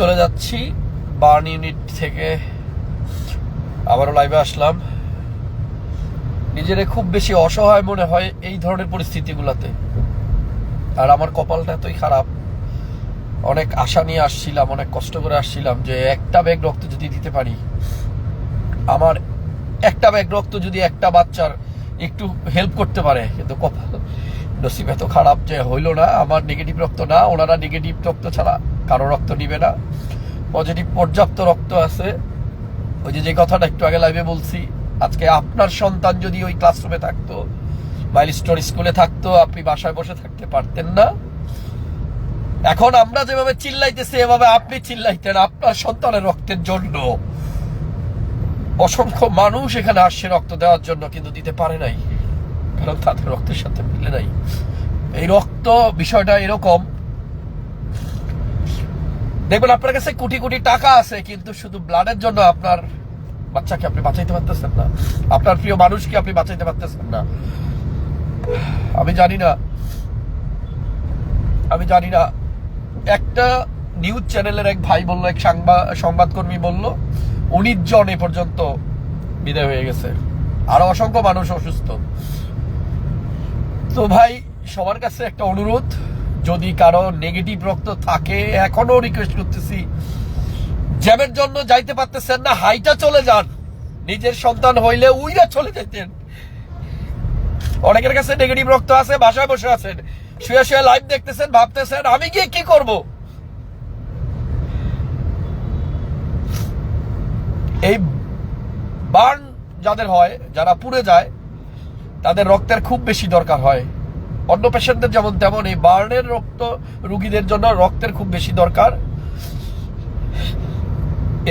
চলে যাচ্ছি। Burn unit থেকে আবারও লাইভে আসলাম। নিজেরে খুব বেশি অসহায় মনে হয় এই ধরনের পরিস্থিতিগুলোতে। আর আমার কপালটা এতই খারাপ। অনেক আশা নিয়ে আসছিলাম, অনেক কষ্ট করে আসছিলাম যে একটা ব্যাগ রক্ত যদি দিতে পারি, আমার একটা ব্যাগ রক্ত যদি একটা বাচ্চার একটু হেল্প করতে পারে। কিন্তু কপাল নসিব এত খারাপ যে হইল না, আমার নেগেটিভ রক্ত না, ওনারা নেগেটিভ রক্ত ছাড়া কারও রক্ত নিবে না। পজিটিভ পর্যাপ্ত রক্ত আছে। ওই যে যে কথাটা একটু আগে লাইভে বলছি, আজকে আপনার সন্তান যদি ওই ক্লাসরুমে থাকতো মাইল স্টোর স্কুলে থাকতো, আপনি বাসায় বসে থাকতে পারতেন না। এখন আমরা যেভাবে চিল্লাইতেছি, এভাবে আপনি চিল্লাইতেন আপনার সন্তানের রক্তের জন্য। অসংখ্য মানুষ এখানে আসছে রক্ত দেওয়ার জন্য, কিন্তু দিতে পারে নাই। কারণ তাদের রক্তের সাথে মিলে নাই। এই রক্ত বিষয়টা এরকম দেখবেন আপনার কাছে কোটি কোটি টাকা আছে, কিন্তু শুধু ব্লাডের জন্য আপনার বাচ্চাকে আপনি বাঁচাইতে পারতেছেন না। আপনার প্রিয় মানুষকে আপনি বাঁচাইতে পারতেছেন না। আমি জানি না, আমি জানি না। একটা নিউজ চ্যানেলের এক ভাই বলল, এক সংবাদ সংবাদকর্মী বলল, উনিশ জন এ পর্যন্ত বিদায় হয়ে গেছে। আরও অসংখ্য মানুষ অসুস্থ। তো ভাই, সবার কাছে একটা অনুরোধ যদি কারও নেগেটিভ রক্ত থাকে এখনও রিকোয়েস্ট করতেছি। জ্যামের জন্য যাইতে পারতেছেন না, হাইটা চলে যান। নিজের সন্তান হইলে উইরা চলে যেতেন অনেকের কাছে নেগেটিভ রক্ত আছে, বাসায় বসে আছেন। শুয়ে শুয়ে লাইভ দেখতেছেন, ভাবতেছেন, আমি গিয়ে কি করব? এই বার্ন যাদের হয়, যারা পুড়ে যায়, তাদের রক্তের খুব বেশি দরকার হয়। অন্য পেশেন্টদের যেমন তেমন এই বার্নের রক্ত রুগীদের জন্য রক্তের খুব বেশি দরকার।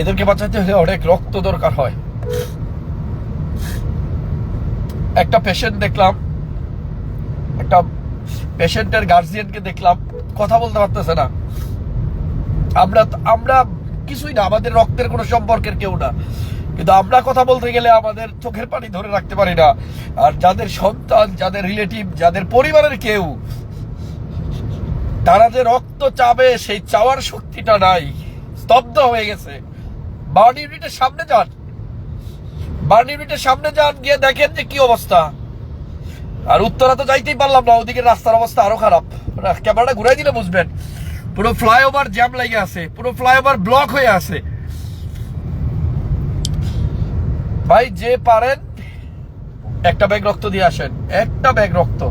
এদেরকে বাঁচাতে হলে অনেক রক্ত দরকার হয়। একটা পেশেন্ট দেখলাম, একটা পেশেন্টের গার্জিয়ানকে দেখলাম, কথা বলতে পারতেছে না। আমরা আমরা কিছুই না, আমাদের রক্তের কোনো সম্পর্কের কেউ না। কিন্তু আমরা কথা বলতে গেলে আমাদের চোখের পানি ধরে রাখতে পারি না। আর যাদের সন্তান, যাদের রিলেটিভ যাদের পরিবারের কেউ, তারা যে রক্ত চাবে, সেই চাওয়ার শক্তিটা নাই। স্তব্ধ হয়ে গেছে। বার্ন ইউনিটের সামনে যান। বার্ন ইউনিটের সামনে যান, গিয়ে দেখেন যে কি অবস্থা। আর উত্তরা তো যাইতেই পারলাম না, ওদিকে রাস্তার অবস্থা আরও খারাপ। ক্যামেরাটা ঘুরাই দিলে বুঝবেন। পুরো ফ্লাইওভার জ্যাম লাগে আছে, পুরো ফ্লাইওভার ব্লক হয়ে আছে। ভাই, যে পারেন, একটা ব্যাগ রক্ত দিয়ে আসেন। একটা ব্যাগ রক্ত।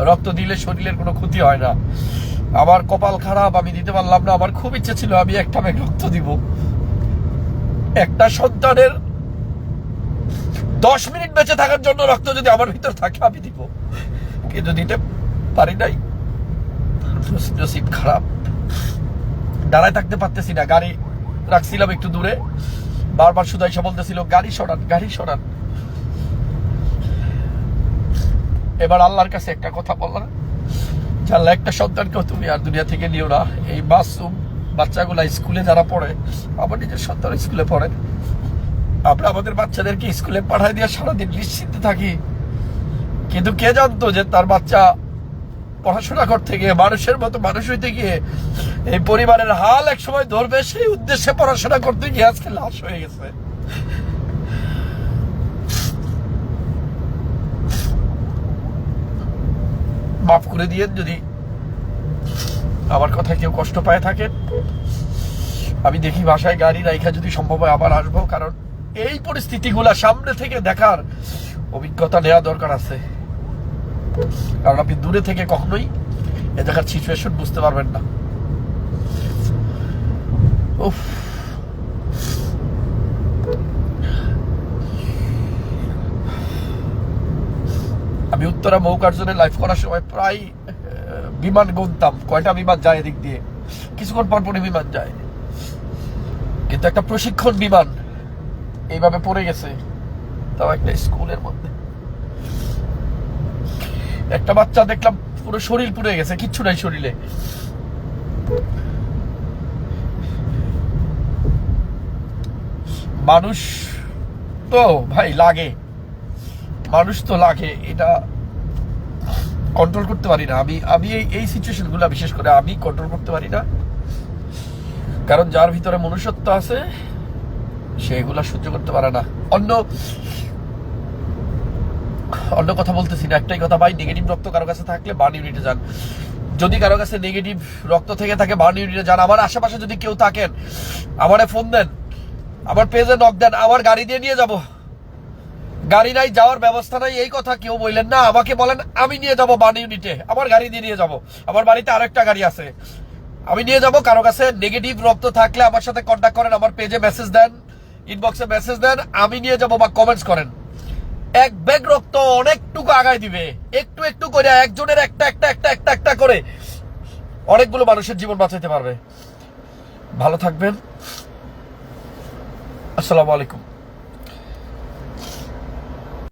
রক্ত দিলে শরীরের কোনো ক্ষতি হয় না। আমার কপাল খারাপ, আমি দিতে পারলাম না। আমার খুব ইচ্ছে ছিল আমি একটা ব্যাগ রক্ত দিব। একটা সন্তানের দশ মিনিট বেঁচে থাকার জন্য রক্ত যদি আমার ভিতর থাকে, আমি দিব। কিন্তু দিতে পারি নাই। নসিব খারাপ। দাঁড়ায় থাকতে পারতেছি না। গাড়ি রাখছিলাম একটু দূরে। বারবার শুধু এসে বলতেছিল, গাড়ি সরান গাড়ি সরান। এবার আল্লাহর কাছে একটা কথা বললাম জানলা, একটা সন্তানকেও তুমি আর দুনিয়া থেকে নিও না। এই মাসুম বাচ্চাগুলা স্কুলে যারা পড়ে, আমার নিজের সন্তান স্কুলে পড়ে। আমরা আমাদের বাচ্চাদেরকে স্কুলে পাঠাই দিয়ে সারাদিন নিশ্চিন্তে থাকি। কিন্তু কে জানতো যে তার বাচ্চা পড়াশোনা করতে গিয়ে, মানুষের মতো মানুষ হইতে গিয়ে, এই পরিবারের হাল এক সময় ধরবে, সেই উদ্দেশ্যে পড়াশোনা করতে গিয়ে আজকে লাশ হয়ে গেছে। মাফ করে দিয়েন যদি আমার কথা কেউ কষ্ট পায় থাকেন। আমি দেখি বাসায় গাড়ি রাইখা যদি সম্ভব হয় আবার আসব, কারণ এই পরিস্থিতিগুলা সামনে থেকে দেখার অভিজ্ঞতা নেওয়া দরকার আছে। কারণ আপনি দূরে থেকে কখনোই এ জায়গার সিচুয়েশন বুঝতে পারবেন না। উফ। আমি উত্তরা মৌকার্জনে লাইভ করার সময় প্রায় বিমান গুনতাম। কয়টা বিমান যায় এদিক দিয়ে? কিছুক্ষণ পর বিমান যায়। কিন্তু একটা প্রশিক্ষণ বিমান এইভাবে পড়ে গেছে। তাও একটা স্কুলের মধ্যে। একটা বাচ্চা দেখলাম পুরো শরীর পুড়ে গেছে, কিচ্ছু নাই শরীরে। মানুষ তো ভাই লাগে। মানুষ তো লাগে, এটা কন্ট্রোল করতে পারি না। আমি আমি এই এই সিচুয়েশনগুলা বিশেষ করে আমি কন্ট্রোল করতে পারি না। কারণ যার ভিতরে মনুষ্যত্ব আছে সেগুলা সহ্য করতে পারে না। অন্য অন্য কথা বলতেছি না, একটাই কথা, ভাই নেগেটিভ রক্ত কারও কাছে থাকলে বার্ন ইউনিটে যান। যদি কারও কাছে নেগেটিভ রক্ত থেকে থাকে বার্ন ইউনিটে যান। আমার আশেপাশে যদি কেউ থাকেন, আমারে ফোন দেন, আমার পেজে নক দেন, আমার গাড়ি দিয়ে নিয়ে যাব। গাড়ি নাই, যাওয়ার ব্যবস্থা নাই, এই কথা কেউ বললেন না। আমাকে বলেন, আমি নিয়ে যাব বার্ন ইউনিটে আমার গাড়ি দিয়ে নিয়ে যাব। আমার বাড়িতে আরেকটা গাড়ি আছে। আমি নিয়ে যাব, কারও কাছে নেগেটিভ রক্ত থাকলে আমার সাথে কন্ট্যাক্ট করেন, আমার পেজে মেসেজ দেন ইনবক্সে মেসেজ দেন, আমি নিয়ে যাব বা কমেন্টস করেন। এক ব্যাগ রক্ত অনেকটুকু আগায় দিবে। একটু একটু করে একজনের একটা একটা একটা একটা একটা করে। অনেকগুলো মানুষের জীবন বাঁচাইতে পারবে। ভালো থাকবেন। আসসালামু আলাইকুম।